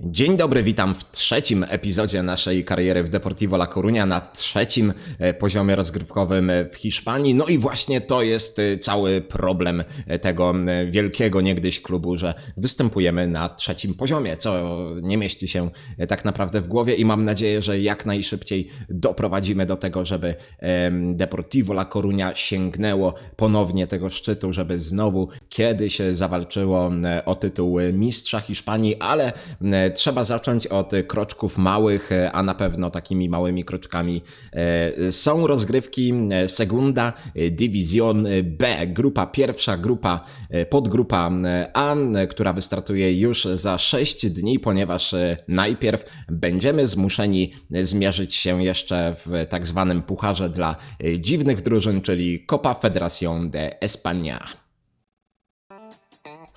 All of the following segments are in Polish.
Dzień dobry, witam w trzecim epizodzie naszej kariery w Deportivo La Coruña, na trzecim e, poziomie rozgrywkowym e, w Hiszpanii. No i właśnie to jest e, cały problem tego wielkiego niegdyś klubu, że występujemy na trzecim poziomie, co nie mieści się tak naprawdę w głowie i mam nadzieję, że jak najszybciej doprowadzimy do tego, żeby Deportivo La Coruña sięgnęło ponownie tego szczytu, żeby znowu kiedyś zawalczyło o tytuł mistrza Hiszpanii, ale trzeba zacząć od kroczków małych, a na pewno takimi małymi kroczkami e, są rozgrywki e, Segunda División B, grupa pierwsza, grupa e, podgrupa A, która wystartuje już za 6 dni, ponieważ najpierw będziemy zmuszeni zmierzyć się jeszcze w tak zwanym pucharze dla dziwnych drużyn, czyli Copa Federación de España.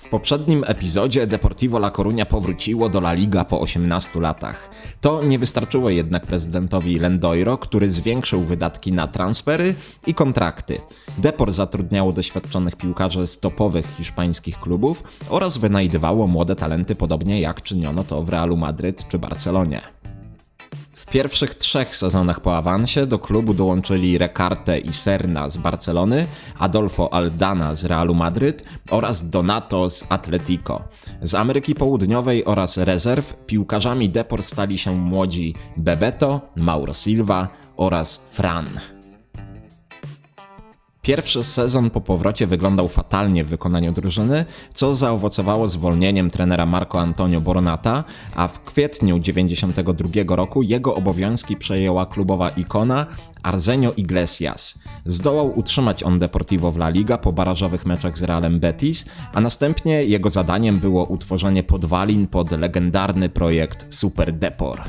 W poprzednim epizodzie Deportivo La Coruña powróciło do La Liga po 18 latach. To nie wystarczyło jednak prezydentowi Lendoiro, który zwiększył wydatki na transfery i kontrakty. Depor zatrudniało doświadczonych piłkarzy z topowych hiszpańskich klubów oraz wynajdywało młode talenty podobnie jak czyniono to w Realu Madryt czy Barcelonie. Pierwszych trzech sezonach po awansie do klubu dołączyli Recarte i Serna z Barcelony, Adolfo Aldana z Realu Madryt oraz Donato z Atletico. Z Ameryki Południowej oraz rezerw piłkarzami Depor stali się młodzi Bebeto, Mauro Silva oraz Fran. Pierwszy sezon po powrocie wyglądał fatalnie w wykonaniu drużyny, co zaowocowało zwolnieniem trenera Marco Antonio Boronata, a w kwietniu 1992 roku jego obowiązki przejęła klubowa ikona Arsenio Iglesias. Zdołał utrzymać on Deportivo w La Liga po barażowych meczach z Realem Betis, a następnie jego zadaniem było utworzenie podwalin pod legendarny projekt Super Depor.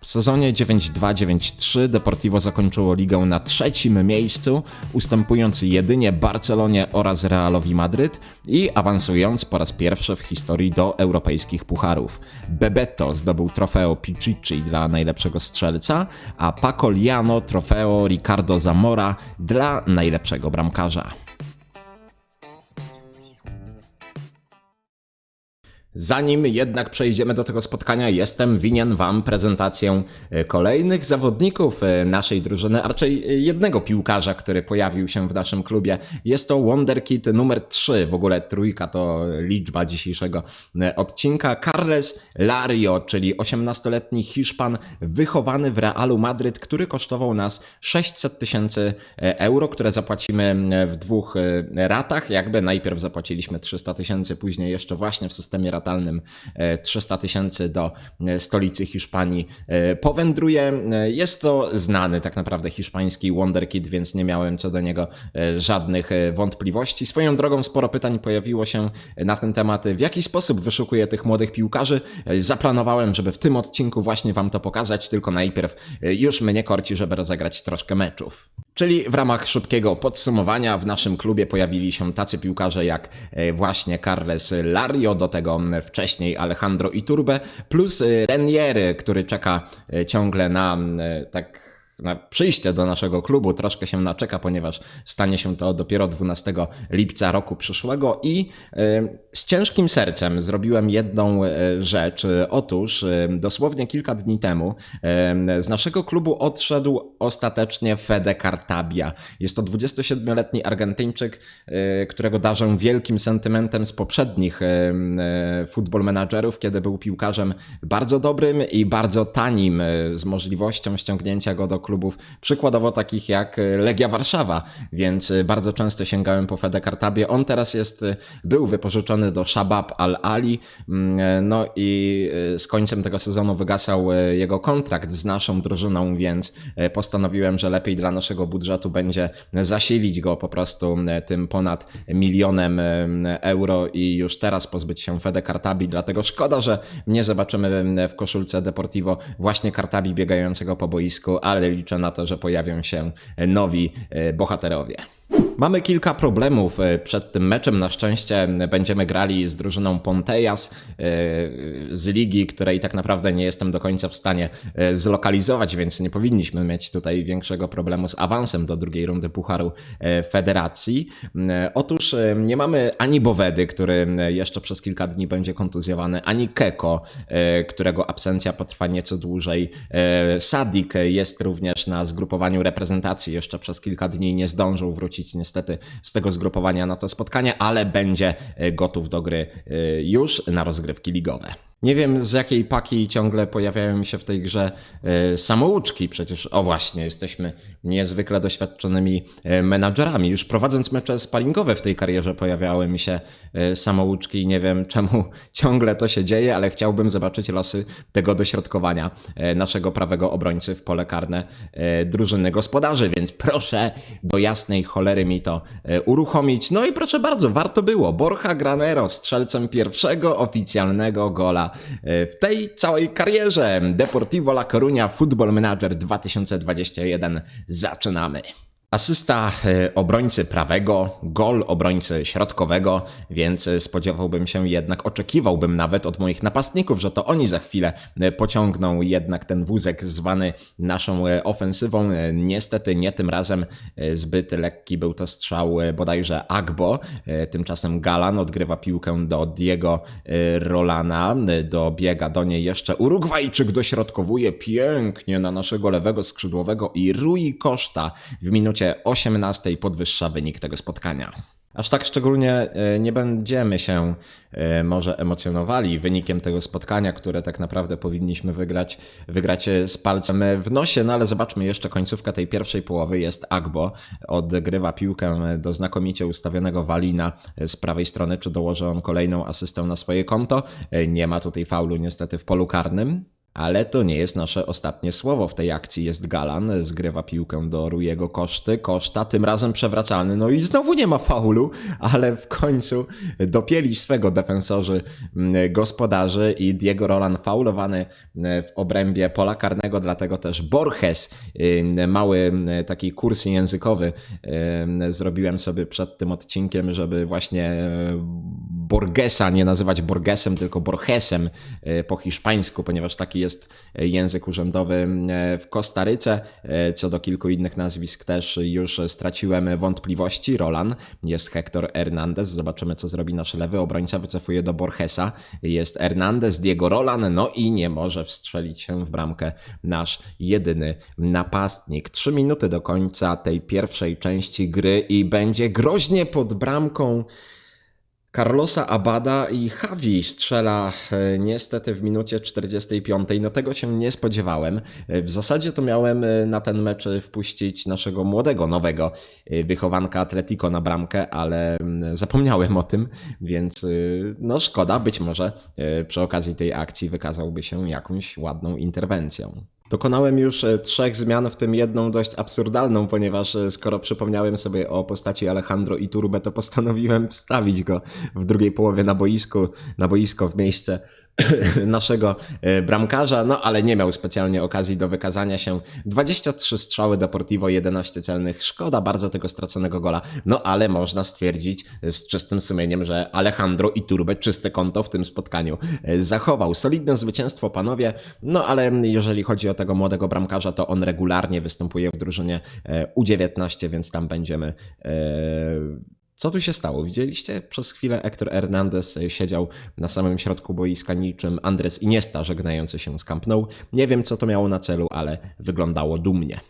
W sezonie 9-2-9-3 Deportivo zakończyło ligę na trzecim miejscu, ustępując jedynie Barcelonie oraz Realowi Madryt i awansując po raz pierwszy w historii do europejskich pucharów. Bebeto zdobył trofeo Pichichi dla najlepszego strzelca, a Paco Liano trofeo Ricardo Zamora dla najlepszego bramkarza. Zanim jednak przejdziemy do tego spotkania, jestem winien Wam prezentację e, kolejnych zawodników e, naszej drużyny, a raczej e, jednego piłkarza, który pojawił się w naszym klubie. Jest to Wonderkid numer 3, w ogóle trójka to liczba dzisiejszego odcinka. Carles Lario, czyli 18-letni Hiszpan wychowany w Realu Madryt, który kosztował nas 600 tysięcy euro, które zapłacimy w dwóch ratach. Jakby najpierw zapłaciliśmy 300 tysięcy, później jeszcze właśnie w systemie ratalnym e, 300 tysięcy do e, stolicy Hiszpanii e, powędruje. E, Jest to znany tak naprawdę hiszpański Wonderkid, więc nie miałem co do niego e, żadnych e, wątpliwości. Swoją drogą sporo pytań pojawiło się na ten temat, w jaki sposób wyszukuję tych młodych piłkarzy. E, Zaplanowałem, żeby w tym odcinku właśnie Wam to pokazać, tylko najpierw e, już mnie korci, żeby rozegrać troszkę meczów. Czyli w ramach szybkiego podsumowania w naszym klubie pojawili się tacy piłkarze jak e, właśnie Carles Lario, do tego wcześniej Alejandro Iturbe, plus e, Renier, który czeka e, ciągle na e, tak na przyjście do naszego klubu troszkę się naczeka, ponieważ stanie się to dopiero 12 lipca roku przyszłego i z ciężkim sercem zrobiłem jedną e, rzecz. Otóż dosłownie kilka dni temu z naszego klubu odszedł ostatecznie Fede Cartabia. Jest to 27-letni Argentyńczyk, e, którego darzę wielkim sentymentem z poprzednich e, football managerów, kiedy był piłkarzem bardzo dobrym i bardzo tanim, z możliwością ściągnięcia go do klubów, przykładowo takich jak e, Legia Warszawa, więc e, bardzo często sięgałem po Fede Cartabie. On teraz jest, e, był wypożyczony do Shabab Al-Ali, mm, no i z końcem tego sezonu wygasał jego kontrakt z naszą drużyną, więc postanowiłem, że lepiej dla naszego budżetu będzie zasilić go po prostu tym ponad milionem euro i już teraz pozbyć się Fede Cartabi, dlatego szkoda, że nie zobaczymy w koszulce Deportivo właśnie Cartabi biegającego po boisku, ale liczę na to, że pojawią się nowi e, bohaterowie. Mamy kilka problemów e, przed tym meczem. Na szczęście będziemy grali z drużyną Pontejas e, z ligi, której tak naprawdę nie jestem do końca w stanie e, zlokalizować, więc nie powinniśmy mieć tutaj większego problemu z awansem do drugiej rundy Pucharu Federacji. Otóż nie mamy ani Bowedy, który jeszcze przez kilka dni będzie kontuzjowany, ani Keko, którego absencja potrwa nieco dłużej. Sadik jest również na zgrupowaniu reprezentacji, jeszcze przez kilka dni nie zdążył wrócić niestety z tego zgrupowania na to spotkanie, ale będzie e, gotów do gry e, już na rozgrywki ligowe. Nie wiem z jakiej paki ciągle pojawiają się w tej grze e, samouczki, przecież o właśnie, jesteśmy niezwykle doświadczonymi e, menadżerami. Już prowadząc mecze sparingowe w tej karierze pojawiały mi się e, samouczki nie wiem czemu ciągle to się dzieje, ale chciałbym zobaczyć losy tego dośrodkowania naszego prawego obrońcy w pole karne drużyny gospodarzy, więc proszę do jasnej cholery mi to uruchomić. No i proszę bardzo, warto było. Borja Granero strzelcem pierwszego oficjalnego gola e, w tej całej karierze. Deportivo La Coruña Football Manager 2021. Zaczynamy. Asysta e, obrońcy prawego, gol obrońcy środkowego, więc e, spodziewałbym się jednak, oczekiwałbym nawet od moich napastników, że to oni za chwilę e, pociągną jednak ten wózek zwany naszą ofensywą. Niestety nie tym razem zbyt lekki był to strzał bodajże Agbo. Tymczasem Galan odgrywa piłkę do Diego Rolana, dobiega do niej jeszcze Urugwajczyk, dośrodkowuje pięknie na naszego lewego skrzydłowego i Rui Costa w minucie 18 podwyższa wynik tego spotkania. Aż tak szczególnie e, nie będziemy się e, może emocjonowali wynikiem tego spotkania, które tak naprawdę powinniśmy wygrać, wygrać e, z palcem w nosie, no ale zobaczmy jeszcze końcówkę tej pierwszej połowy. Jest Agbo, odgrywa piłkę do znakomicie ustawionego Walina z prawej strony, czy dołoży on kolejną asystę na swoje konto. Nie ma tutaj faulu niestety w polu karnym. Ale to nie jest nasze ostatnie słowo w tej akcji. Jest Galan, zgrywa piłkę do Rujego Koszty. Koszta tym razem przewracalny. No i znowu nie ma faulu, ale w końcu dopieli swego defensorzy mm, gospodarzy i Diego Roland faulowany mm, w obrębie pola karnego, dlatego też Borges, y, mały taki kurs językowy zrobiłem sobie przed tym odcinkiem, żeby właśnie Borgesa nie nazywać Borgesem, tylko Borgesem po hiszpańsku, ponieważ taki jest język urzędowy y, w Kostaryce. Y, Co do kilku innych nazwisk też już straciłem wątpliwości. Roland jest Hector Hernandez. Zobaczymy, co zrobi nasz lewy obrońca. Wycofuje do Borgesa. Jest Hernandez, Diego Roland, no i nie może wstrzelić się w bramkę nasz jedyny napastnik. Trzy minuty do końca tej pierwszej części gry i będzie groźnie pod bramką. Carlosa Abada i Javi strzela e, niestety w minucie 45. No tego się nie spodziewałem. E, W zasadzie to miałem e, na ten mecz wpuścić naszego młodego, nowego wychowanka Atletico na bramkę, ale mm, zapomniałem o tym, więc no szkoda, być może przy okazji tej akcji wykazałby się jakąś ładną interwencją. Dokonałem już e, trzech zmian, w tym jedną dość absurdalną, ponieważ e, skoro przypomniałem sobie o postaci Alejandro Iturbe, to postanowiłem wstawić go w drugiej połowie na boisku, na boisko w miejsce naszego e, bramkarza, no ale nie miał specjalnie okazji do wykazania się. 23 strzały Deportivo, 11 celnych. Szkoda bardzo tego straconego gola. No ale można stwierdzić z czystym sumieniem, że Alejandro Iturbe czyste konto w tym spotkaniu e, zachował. Solidne zwycięstwo, panowie. No ale jeżeli chodzi o tego młodego bramkarza, to on regularnie występuje w drużynie e, U19, więc tam będziemy e, co tu się stało? Widzieliście? Przez chwilę Hector Hernandez siedział na samym środku boiska niczym Andres Iniesta żegnający się z Camp Nou. Nie wiem co to miało na celu, ale wyglądało dumnie.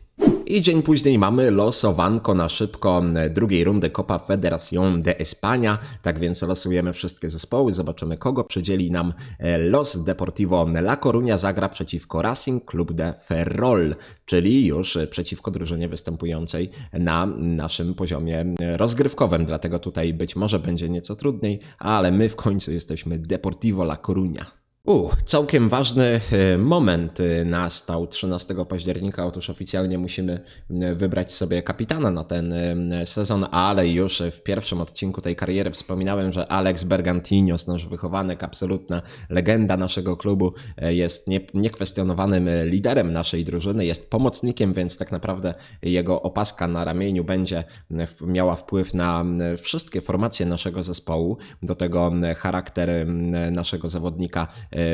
I dzień później mamy losowanko na szybko drugiej rundy Copa Federación de España. Tak więc losujemy wszystkie zespoły, zobaczymy kogo przydzieli nam e, los Deportivo La Coruña zagra przeciwko Racing Club de Ferrol, czyli już e, przeciwko drużynie występującej na naszym poziomie rozgrywkowym. Dlatego tutaj być może będzie nieco trudniej, ale my w końcu jesteśmy Deportivo La Coruña. U, całkiem ważny e, moment e, nastał 13 października. Otóż oficjalnie musimy wybrać sobie kapitana na ten sezon, ale już w pierwszym odcinku tej kariery wspominałem, że Alex Bergantinos, nasz wychowanek, absolutna legenda naszego klubu, e, jest nie, niekwestionowanym liderem naszej drużyny, jest pomocnikiem, więc tak naprawdę jego opaska na ramieniu będzie miała wpływ na wszystkie formacje naszego zespołu. Do tego charakter naszego zawodnika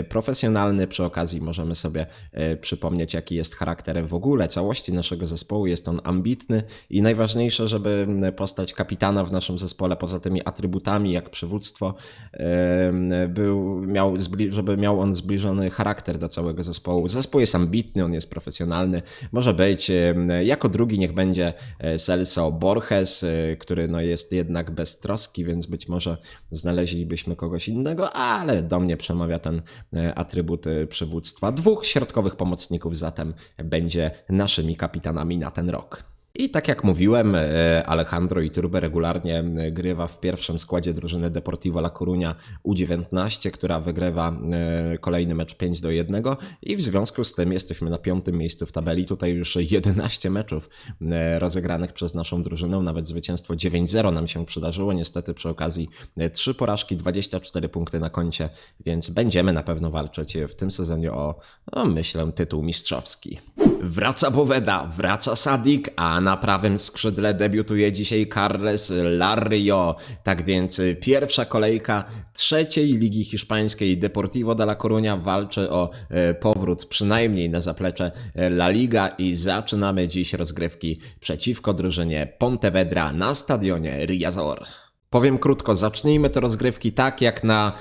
profesjonalny. Przy okazji możemy sobie e, przypomnieć, jaki jest charakter w ogóle całości naszego zespołu. Jest on ambitny i najważniejsze, żeby postać kapitana w naszym zespole, poza tymi atrybutami jak przywództwo, był, miał, żeby miał on zbliżony charakter do całego zespołu. Zespół jest ambitny, on jest profesjonalny. Może być jako drugi niech będzie e, Celso Borges, e, który no jest jednak beztroski, więc być może znaleźlibyśmy kogoś innego, ale do mnie przemawia ten e, atrybut e, przywództwa. Dwóch środkowych pomocników zatem będzie naszymi kapitanami na ten rok. I tak jak mówiłem, e, Alejandro Iturbe regularnie grywa w pierwszym składzie drużyny Deportivo La Coruña U19, która wygrywa e, kolejny mecz 5 do 1 i w związku z tym jesteśmy na piątym miejscu w tabeli. Tutaj już 11 meczów e, rozegranych przez naszą drużynę, nawet zwycięstwo 9-0 nam się przydarzyło. Niestety przy okazji 3 porażki, 24 punkty na koncie, więc będziemy na pewno walczyć w tym sezonie o, o myślę, tytuł mistrzowski. Wraca Boveda, wraca Sadik, a na prawym skrzydle debiutuje dzisiaj Carles Larrio. Tak więc pierwsza kolejka trzeciej ligi hiszpańskiej Deportivo de La Coruña walczy o e, powrót przynajmniej na zaplecze e, La Liga i zaczynamy dziś rozgrywki przeciwko drużynie Pontevedra na stadionie Riazor. Powiem krótko, zacznijmy te rozgrywki tak jak na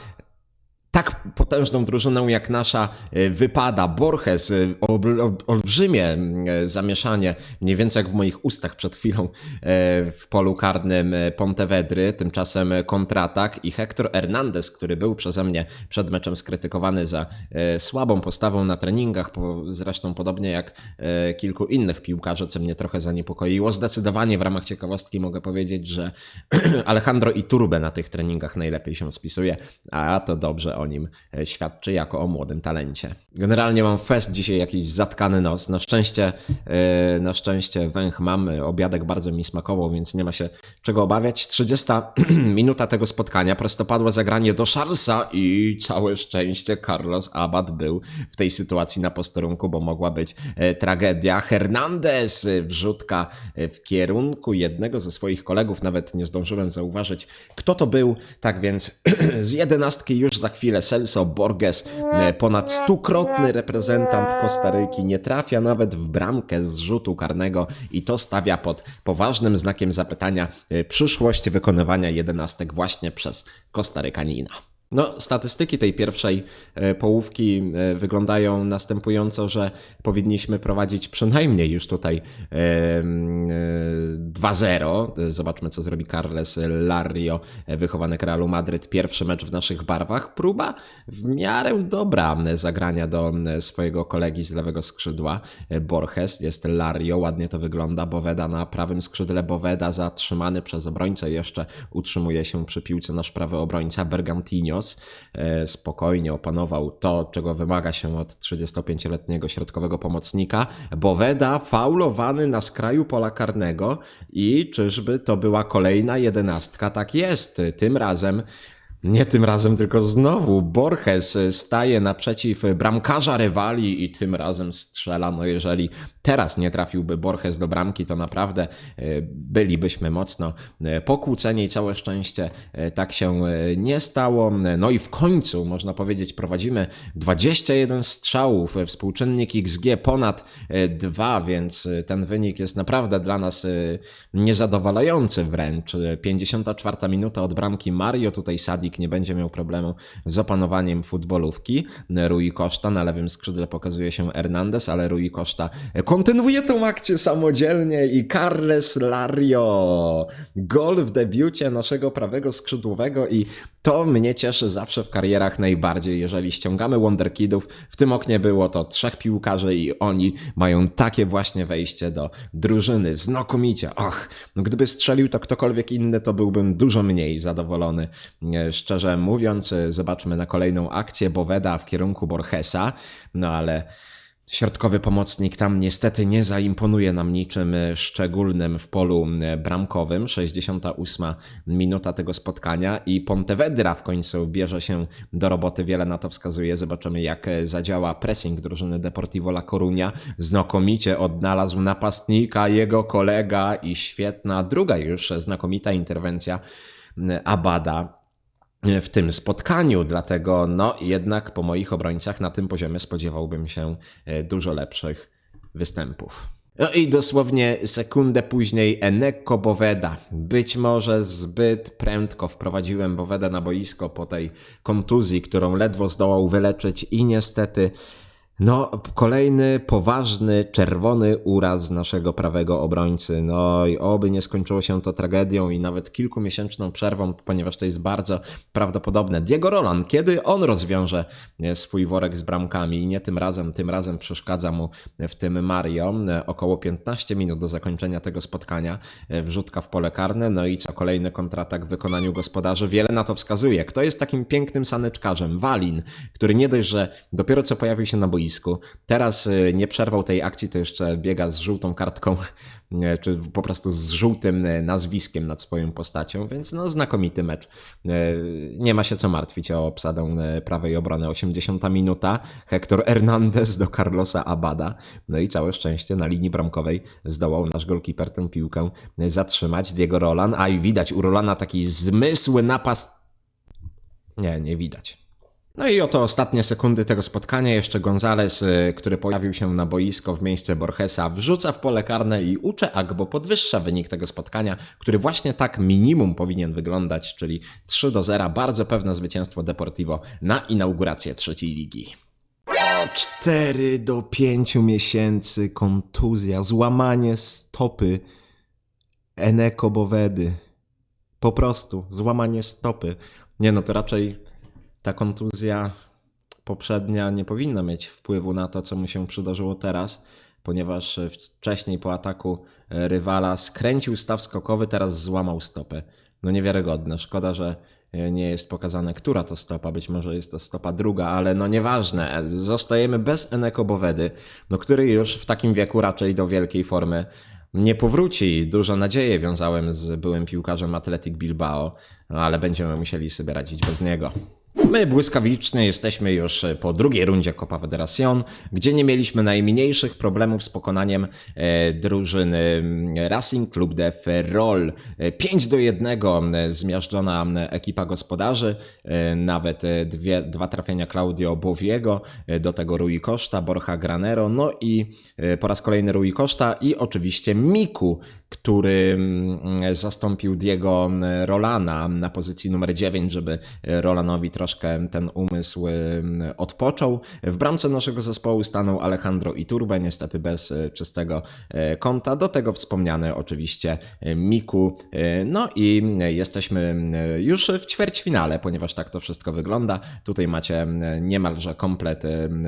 tak potężną drużyną jak nasza e, wypada. Borges, e, ol- ol- olbrzymie e, zamieszanie, mniej więcej jak w moich ustach przed chwilą w polu karnym Pontevedry, tymczasem kontratak i Hector Hernandez, który był przeze mnie przed meczem skrytykowany za słabą postawą na treningach, zresztą podobnie jak kilku innych piłkarzy, co mnie trochę zaniepokoiło. Zdecydowanie w ramach ciekawostki mogę powiedzieć, że Alejandro Iturbe na tych treningach najlepiej się spisuje, a to dobrze o nim e, świadczy jako o młodym talencie. Generalnie mam fest dzisiaj jakiś zatkany nos. Na szczęście, e, na szczęście węch mam, e, obiadek bardzo mi smakował, więc nie ma się czego obawiać. 30 minuta tego spotkania, prostopadłe zagranie do Charlesa i całe szczęście Carlos Abad był w tej sytuacji na posterunku, bo mogła być e, tragedia. Hernandez, wrzutka w kierunku jednego ze swoich kolegów, nawet nie zdążyłem zauważyć, kto to był. Tak więc z jedenastki już za chwilę Celso Borges, e, ponad stukrotny reprezentant Kostaryki, nie trafia nawet w bramkę z rzutu karnego i to stawia pod poważnym znakiem zapytania e, przyszłość wykonywania jedenastek właśnie przez Kostarykanina. No, statystyki tej pierwszej e, połówki e, wyglądają następująco, że powinniśmy prowadzić przynajmniej już tutaj e, mm, e, 2-0. E, Zobaczmy, co zrobi Carles Larrio, wychowanek Realu Madryt. Pierwszy mecz w naszych barwach. Próba w miarę dobra zagrania do swojego kolegi z lewego skrzydła. Borges jest Lario, ładnie to wygląda. Boveda na prawym skrzydle. Boveda zatrzymany przez obrońcę. Jeszcze utrzymuje się przy piłce nasz prawy obrońca Bergantinos. E, Spokojnie opanował to, czego wymaga się od 35-letniego środkowego pomocnika. Boveda faulowany na skraju pola karnego i czyżby to była kolejna jedenastka? Tak jest. Tym razem nie tym razem, tylko znowu Borges staje naprzeciw bramkarza rywali i tym razem strzela. No jeżeli teraz nie trafiłby Borges do bramki, to naprawdę e, bylibyśmy mocno e, pokłóceni. Całe szczęście e, tak się nie stało. No i w końcu, można powiedzieć, prowadzimy 21 strzałów, współczynnik XG ponad 2, więc ten wynik jest naprawdę dla nas niezadowalający wręcz. E, 54 minuta od bramki Mario, tutaj Sadik nie będzie miał problemu z opanowaniem futbolówki. Rui Costa na lewym skrzydle pokazuje się Hernandez, ale Rui Costa kontynuuje tą akcję samodzielnie i Carles Lario. Gol w debiucie naszego prawego skrzydłowego i to mnie cieszy zawsze w karierach najbardziej, jeżeli ściągamy Wonderkidów. W tym oknie było to trzech piłkarzy i oni mają takie właśnie wejście do drużyny. Znakomicie. Och, no gdyby strzelił to ktokolwiek inny, to byłbym dużo mniej zadowolony. E, Szczerze mówiąc, e, zobaczmy na kolejną akcję Boweda w kierunku Borgesa, no ale Środkowy pomocnik tam niestety nie zaimponuje nam niczym e, szczególnym w polu e, bramkowym. 68 minuta tego spotkania i Pontevedra w końcu bierze się do roboty. Wiele na to wskazuje. Zobaczymy jak e, zadziała pressing drużyny Deportivo La Coruña. Znakomicie odnalazł napastnika jego kolega i świetna druga już znakomita interwencja Abada w tym spotkaniu, dlatego no jednak po moich obrońcach na tym poziomie spodziewałbym się e, dużo lepszych występów. No i dosłownie sekundę później Eneko Boveda. Być może zbyt prędko wprowadziłem Boveda na boisko po tej kontuzji, którą ledwo zdołał wyleczyć i niestety no, kolejny poważny, czerwony uraz naszego prawego obrońcy. No i oby nie skończyło się to tragedią i nawet kilkumiesięczną przerwą, ponieważ to jest bardzo prawdopodobne. Diego Roland, kiedy on rozwiąże e, swój worek z bramkami i nie tym razem, tym razem przeszkadza mu w tym Mario. E, Około 15 minut do zakończenia tego spotkania, e, wrzutka w pole karne, no i co kolejny kontratak w wykonaniu gospodarzy. Wiele na to wskazuje. Kto jest takim pięknym saneczkarzem? Walin, który nie dość, że dopiero co pojawił się na boisku, Teraz y, nie przerwał tej akcji, to jeszcze biega z żółtą kartką, nie, czy po prostu z żółtym y, nazwiskiem nad swoją postacią, więc no znakomity mecz. Y, Nie ma się co martwić o obsadę y, prawej obrony. 80 minuta, Hector Hernandez do Carlosa Abada, no i całe szczęście na linii bramkowej zdołał nasz golkiper tę piłkę zatrzymać, Diego Roland, a i widać u Rolana taki zmysły napas... Nie, nie widać. No i oto ostatnie sekundy tego spotkania. Jeszcze Gonzales, y, który pojawił się na boisko w miejsce Borgesa, wrzuca w pole karne i ucze Agbo podwyższa wynik tego spotkania, który właśnie tak minimum powinien wyglądać, czyli 3 do 0. Bardzo pewne zwycięstwo Deportivo na inaugurację trzeciej ligi. O 4 do 5 miesięcy kontuzja, złamanie stopy Eneko Bowedy. Po prostu złamanie stopy. Nie no, to raczej ta kontuzja poprzednia nie powinna mieć wpływu na to, co mu się przydarzyło teraz, ponieważ wcześniej po ataku e, rywala skręcił staw skokowy, teraz złamał stopę. No niewiarygodne. Szkoda, że e, nie jest pokazane, która to stopa. Być może jest to stopa druga, ale no nieważne. E, Zostajemy bez Eneko Bowedy, no który już w takim wieku raczej do wielkiej formy nie powróci. Dużo nadzieję wiązałem z byłym piłkarzem Athletic Bilbao, ale będziemy musieli sobie radzić bez niego. My błyskawicznie jesteśmy już po drugiej rundzie Copa Federación, gdzie nie mieliśmy najmniejszych problemów z pokonaniem e, drużyny Racing Club de Ferrol. E, 5 do 1 e, zmiażdżona ekipa gospodarzy, e, nawet e, dwie, dwa trafienia Claudio Bowiego, e, do tego Rui Costa, Borja Granero, no i e, po raz kolejny Rui Costa i oczywiście Miku, który mm, zastąpił Diego mm, Rolana na pozycji numer 9, żeby e, Rolanowi troszkę ten umysł mm, odpoczął. W bramce naszego zespołu stanął Alejandro Iturbe, niestety bez e, czystego e, kąta. Do tego wspomniane oczywiście Miku. No i jesteśmy już w ćwierćfinale, ponieważ tak to wszystko wygląda. Tutaj macie niemalże komplet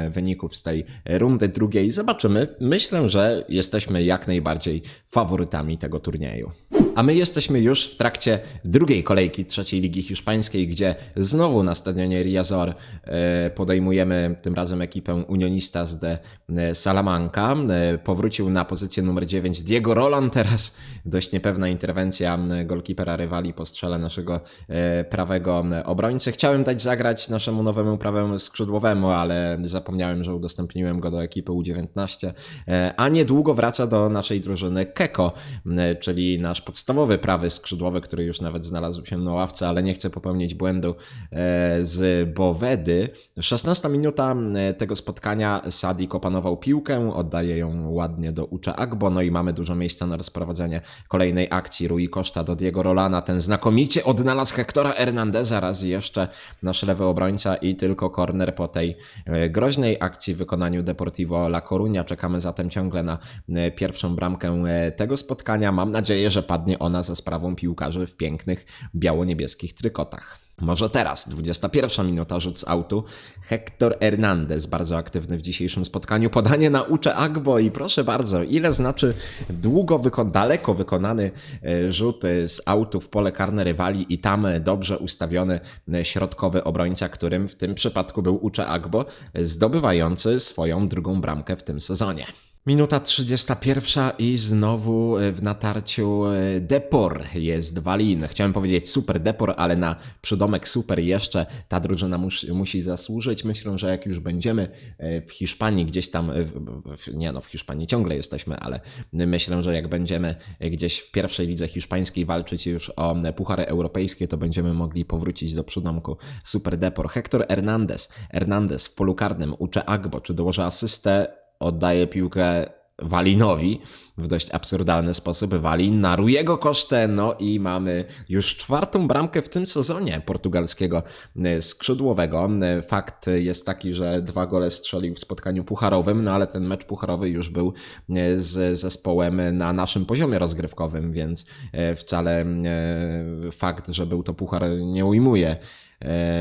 wyników z tej rundy drugiej. Zobaczymy. Myślę, że jesteśmy jak najbardziej faworytami tego turnieju. A my jesteśmy już w trakcie drugiej kolejki trzeciej ligi hiszpańskiej, gdzie znowu na stadionie Riazor e, podejmujemy tym razem ekipę Unionistas de e, Salamanca. E, Powrócił na pozycję numer 9 Diego Roland, teraz dość niepewna interwencja golkipera rywali po strzale naszego e, prawego obrońcy. Chciałem dać zagrać naszemu nowemu prawemu skrzydłowemu, ale zapomniałem, że udostępniłem go do ekipy U19, e, a niedługo wraca do naszej drużyny Keko. E, czyli nasz podstawowy prawy skrzydłowy, który już nawet znalazł się na ławce, ale nie chce popełnić błędu e, z Bowedy. 16 minuta e, tego spotkania Sadik opanował piłkę, oddaje ją ładnie do Ucze Agbo, no i mamy dużo miejsca na rozprowadzenie kolejnej akcji. Rui Costa do Diego Rolana, ten znakomicie odnalazł Hectora Hernandeza, raz jeszcze nasz lewy obrońca i tylko corner po tej groźnej akcji w wykonaniu Deportivo La Coruña. Czekamy zatem ciągle na pierwszą bramkę tego spotkania. Mam nadzieję, że padnie ona za sprawą piłkarzy w pięknych biało-niebieskich trykotach. Może teraz, 21 minuta, rzut z autu. Hector Hernandez, bardzo aktywny w dzisiejszym spotkaniu. Podanie na Ucze Agbo i proszę bardzo, ile znaczy długo, wyko- daleko wykonany e, rzut e, z autu w pole karne rywali i tam e, dobrze ustawiony środkowy obrońca, którym w tym przypadku był Ucze Agbo, zdobywający swoją drugą bramkę w tym sezonie. Minuta 31 i znowu e, w natarciu e, Depor jest Walin. Chciałem powiedzieć super Depor, ale na przydomek super jeszcze ta drużyna mus, musi zasłużyć. Myślę, że jak już będziemy e, w Hiszpanii gdzieś tam, nie no w Hiszpanii ciągle jesteśmy, ale myślę, że jak będziemy gdzieś w pierwszej lidze hiszpańskiej walczyć już o puchary europejskie, to będziemy mogli powrócić do przydomku super Depor. Hector Hernandez, Hernandez w polu karnym ucze Agbo, czy dołoży asystę oddaje piłkę Walinowi w dość absurdalny sposób. Walin na Rujego kosztę, no i mamy już czwartą bramkę w tym sezonie portugalskiego e, skrzydłowego. E, Fakt jest taki, że dwa gole strzelił w spotkaniu pucharowym, no ale ten mecz pucharowy już był e, z zespołem na naszym poziomie rozgrywkowym, więc wcale fakt, że był to puchar nie ujmuje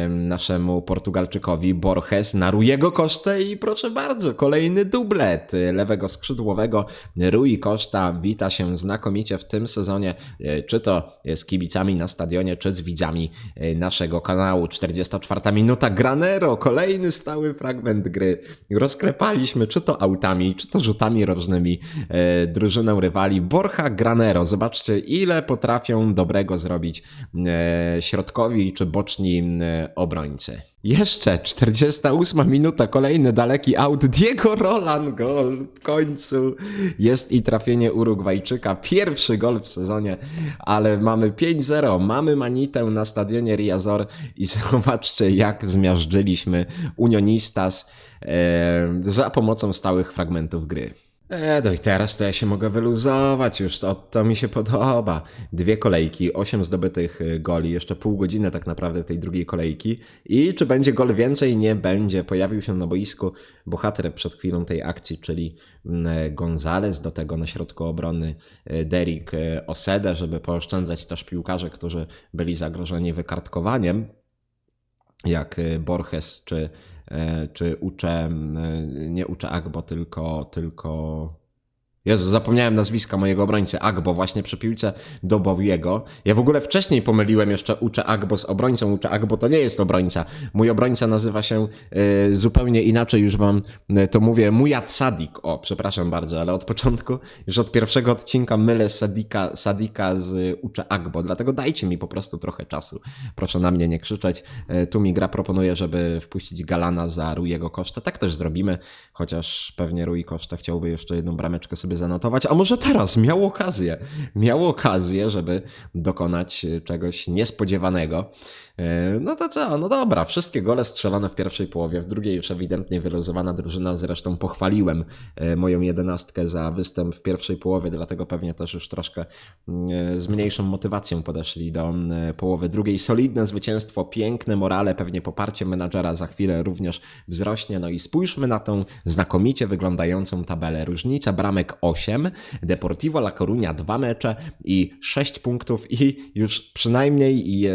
naszemu Portugalczykowi Borges na Rujego Kosztę i proszę bardzo, kolejny dublet lewego skrzydłowego. Rui Costa wita się znakomicie w tym sezonie, y, czy to z kibicami na stadionie, czy z widzami y, naszego kanału. 44 minuta, Granero, kolejny stały fragment gry. Rozklepaliśmy, czy to autami, czy to rzutami rożnymi e, drużynę rywali. Borja Granero, zobaczcie ile potrafią dobrego zrobić e, środkowi czy boczni e, obrońcy. Jeszcze 48 minuta, kolejny daleki aut. Diego Roland gol w końcu. Jest i trafienie Urugwajczyka. Pierwszy gol w sezonie, ale mamy 5-0. Mamy manitę na stadionie Riazor i zobaczcie jak zmiażdżyliśmy Unionistas e, za pomocą stałych fragmentów gry. E, no i teraz to ja się mogę wyluzować już, to, to mi się podoba. Dwie kolejki, osiem zdobytych y, goli, jeszcze pół godziny tak naprawdę tej drugiej kolejki. I czy będzie gol więcej? Nie będzie. Pojawił się na boisku bohater przed chwilą tej akcji, czyli mm, Gonzalez, do tego na środku obrony y, Derek Osede, żeby pooszczędzać też piłkarze, którzy byli zagrożeni wykartkowaniem jak Borges czy, e, czy uczę, nie uczę Agbo, tylko, tylko Jezu, zapomniałem nazwiska mojego obrońcy, Agbo, właśnie przy piłce do Bowiego. Ja w ogóle wcześniej pomyliłem jeszcze Ucze Agbo z obrońcą. Ucze Agbo to nie jest obrońca. Mój obrońca nazywa się e, zupełnie inaczej, już wam e, to mówię. Mujat Sadik. O, przepraszam bardzo, ale od początku, już od pierwszego odcinka mylę Sadika, Sadika z Ucze Agbo, dlatego dajcie mi po prostu trochę czasu. Proszę na mnie nie krzyczeć. E, tu mi gra proponuje, żeby wpuścić Galana za Rujego Kosztę. Tak też zrobimy, chociaż pewnie Rui Koszta chciałby jeszcze jedną brameczkę sobie zanotować, a może teraz miał okazję, miał okazję, żeby dokonać e, czegoś niespodziewanego. E, No to co, no dobra, wszystkie gole strzelone w pierwszej połowie, w drugiej już ewidentnie wyluzowana drużyna, zresztą pochwaliłem e, moją jedenastkę za występ w pierwszej połowie, dlatego pewnie też już troszkę mm, z mniejszą motywacją podeszli do mm, połowy drugiej. Solidne zwycięstwo, piękne morale, pewnie poparcie menadżera za chwilę również wzrośnie, no i spójrzmy na tą znakomicie wyglądającą tabelę. Różnica bramek 8, Deportivo La Coruña 2 mecze i 6 punktów i już przynajmniej i, e,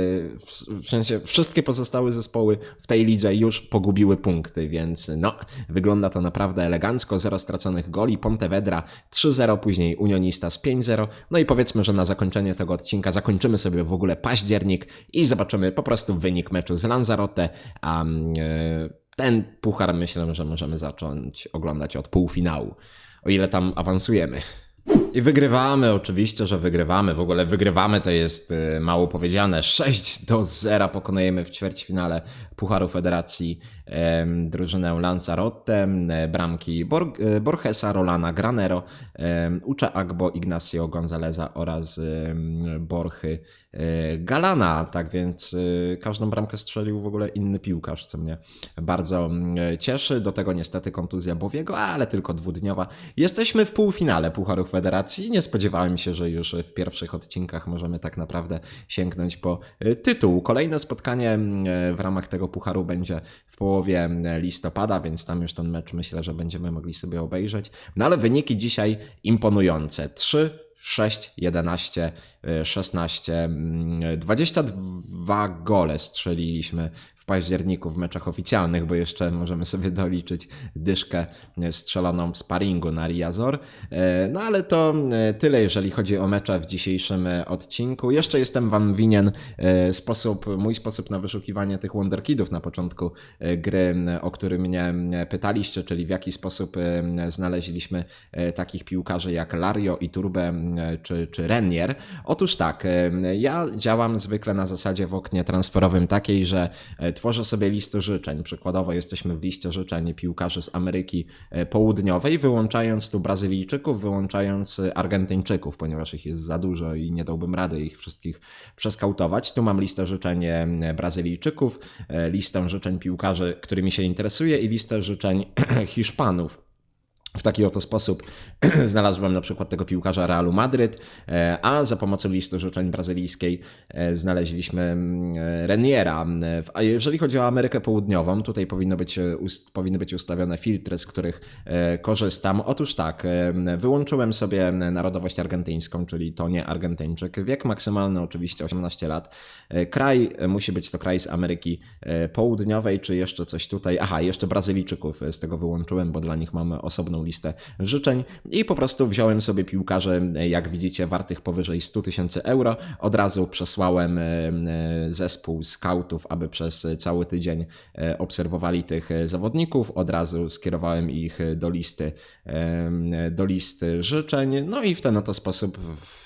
w, sensie wszystkie pozostałe zespoły w tej lidze już pogubiły punkty, więc no, wygląda to naprawdę elegancko, zero straconych goli, Pontevedra 3-0, później Unionistas 5-0, no i powiedzmy, że na zakończenie tego odcinka zakończymy sobie w ogóle październik i zobaczymy po prostu wynik meczu z Lanzarote, a mm, e, ten puchar myślę, że możemy zacząć oglądać od półfinału, o ile tam awansujemy. I wygrywamy, oczywiście, że wygrywamy. W ogóle wygrywamy to jest y, mało powiedziane. 6 do 0 pokonujemy w ćwierćfinale Pucharu Federacji drużynę Lanzarote, e, bramki Bor- e, Borgesa, Rolana, Granero, em, Uche Agbo, Ignacio Gonzaleza oraz Borchy e, Galana, tak więc każdą bramkę strzelił w ogóle inny piłkarz, co mnie bardzo cieszy. Do tego niestety kontuzja Bowiego, ale tylko dwudniowa. Jesteśmy w półfinale Pucharów Federacji. Nie spodziewałem się, że już w pierwszych odcinkach możemy tak naprawdę sięgnąć po tytuł. Kolejne spotkanie w ramach tego Pucharu będzie w połowie mm, listopada, więc tam już ten mecz myślę, że będziemy mogli sobie obejrzeć. No ale wyniki dzisiaj imponujące. 3 6, 11, y, 16, mm, 22 gole strzeliliśmy w październiku w meczach oficjalnych, bo jeszcze możemy sobie doliczyć dyszkę strzeloną w sparingu na Riazor. Y, No ale to y, tyle, jeżeli chodzi o mecze w dzisiejszym odcinku. Jeszcze jestem wam winien y, sposób, mój sposób na wyszukiwanie tych Wonderkidów na początku gry, o który mnie pytaliście, czyli w jaki sposób znaleźliśmy takich piłkarzy jak Lario i Turbe czy, czy Renier. Otóż tak, y, ja działam zwykle na zasadzie w oknie transferowym takiej, że y, tworzę sobie listę życzeń. Przykładowo jesteśmy w liście życzeń piłkarzy z Ameryki Południowej, wyłączając tu Brazylijczyków, wyłączając Argentyńczyków, ponieważ ich jest za dużo i nie dałbym rady ich wszystkich przeskautować. Tu mam listę życzeń e, Brazylijczyków, e, listę życzeń piłkarzy, którymi się interesuję i listę życzeń Hiszpanów. W taki oto sposób znalazłem na przykład tego piłkarza Realu Madryt, e, a za pomocą listy życzeń brazylijskiej e, znaleźliśmy mm, e, Reniera. A jeżeli chodzi o Amerykę Południową, tutaj powinno być, powinny być ustawione filtry, z których korzystam. Otóż tak, wyłączyłem sobie narodowość argentyńską, czyli to nie Argentyńczyk. Wiek maksymalny oczywiście 18 lat. Kraj musi być to kraj z Ameryki Południowej, czy jeszcze coś tutaj. Aha, jeszcze Brazylijczyków z tego wyłączyłem, bo dla nich mamy osobną listę życzeń i po prostu wziąłem sobie piłkarzy, jak widzicie, wartych powyżej 100 tysięcy euro. Od razu przesłałem e, e, zespół scoutów, aby przez cały tydzień e, obserwowali tych zawodników. Od razu skierowałem ich do listy, do listy życzeń. No i w ten oto sposób,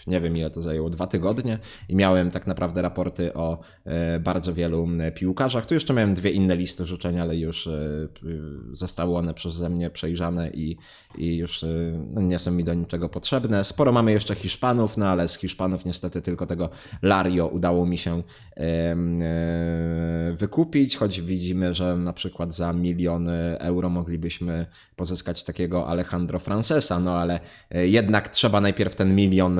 nie wiem ile to zajęło, dwa tygodnie i miałem tak naprawdę raporty o bardzo wielu piłkarzach. Tu jeszcze miałem dwie inne listy życzeń, ale już zostały one przeze mnie przejrzane i, i już e, no, nie są mi do niczego potrzebne. Sporo mamy jeszcze Hiszpanów, no ale z Hiszpanów niestety tylko tego Lario udało mi się e, wykupić, choć widzimy, że na przykład za milion euro moglibyśmy pozyskać takiego Alejandro Francesa, no ale e, jednak trzeba najpierw ten milion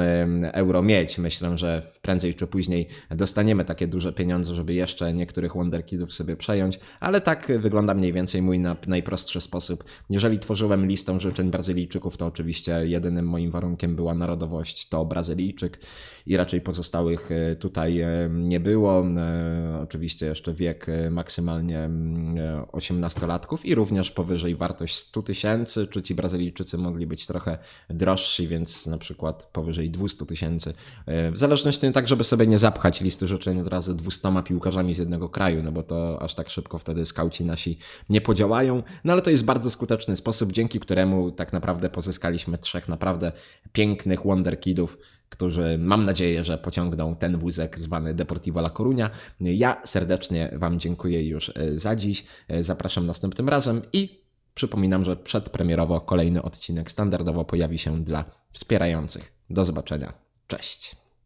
euro mieć. Myślę, że prędzej czy później dostaniemy takie duże pieniądze, żeby jeszcze niektórych Wonderkidów sobie przejąć, ale tak wygląda mniej więcej mój na, najprostszy sposób. Jeżeli tworzyłem listę życzeń Brazylijczyków, to oczywiście jedynym moim warunkiem była narodowość, to Brazylijczyk i raczej pozostałych e, tutaj e, nie było. E, Oczywiście jeszcze wiek maksymalnie mm, e, 18-latków i również powyżej wartość 100 tysięcy, czy ci Brazylijczycy mogli być trochę drożsi, więc na przykład powyżej 200 tysięcy. W zależności tak, żeby sobie nie zapchać listy życzeń od razu 200 piłkarzami z jednego kraju, no bo to aż tak szybko wtedy skauci nasi nie podziałają. No ale to jest bardzo skuteczny sposób, dzięki któremu tak naprawdę pozyskaliśmy trzech naprawdę pięknych wonderkidów, którzy mam nadzieję, że pociągną ten wózek zwany Deportivo La Coruña. Ja serdecznie Wam dziękuję już e, za dziś. E, Zapraszam następnym razem i przypominam, że przedpremierowo kolejny odcinek standardowo pojawi się dla wspierających. Do zobaczenia. Cześć.